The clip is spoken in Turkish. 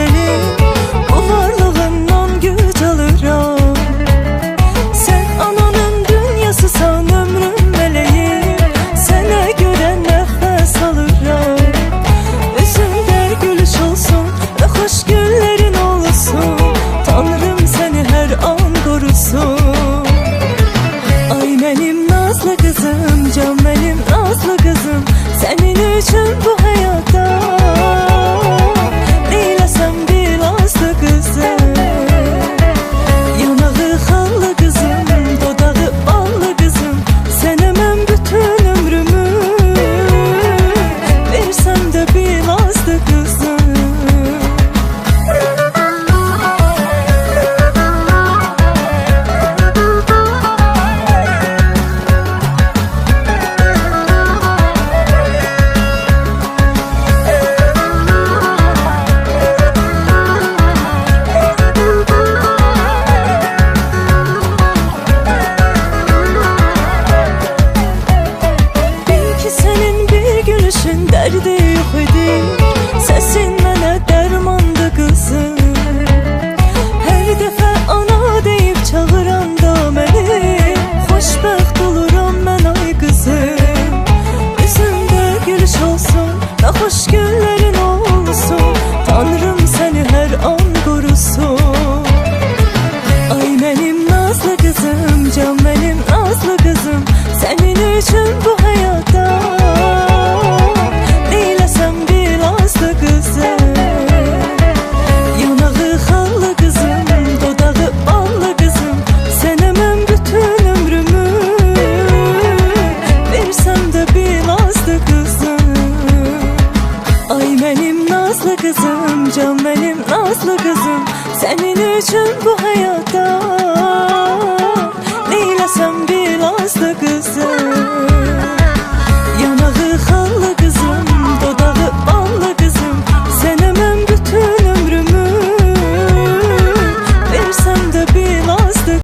seni. Bu varlığından güç alırım Sen ananın dünyasısan ömrüm meleğim Sana göre nefes alırım Üzümde gülüş olsun ve hoş günlerin olsun. Tanrım seni her an korusun. Ay benim nazlı kızım, can benim nazlı kızım. Senin için bu nazlı qızım Can mənim nazlı qızım Sənin üçün bu həyatda Neyləsəm bilazlı qızım Yanağı xallı qızım, dodağı ballı qızım Sənə mən bütün ömrümü. Versəm də bilazdı qızım Ay mənim nazlı qızım, can mənim nazlı qızım Sənin üçün bu həyatda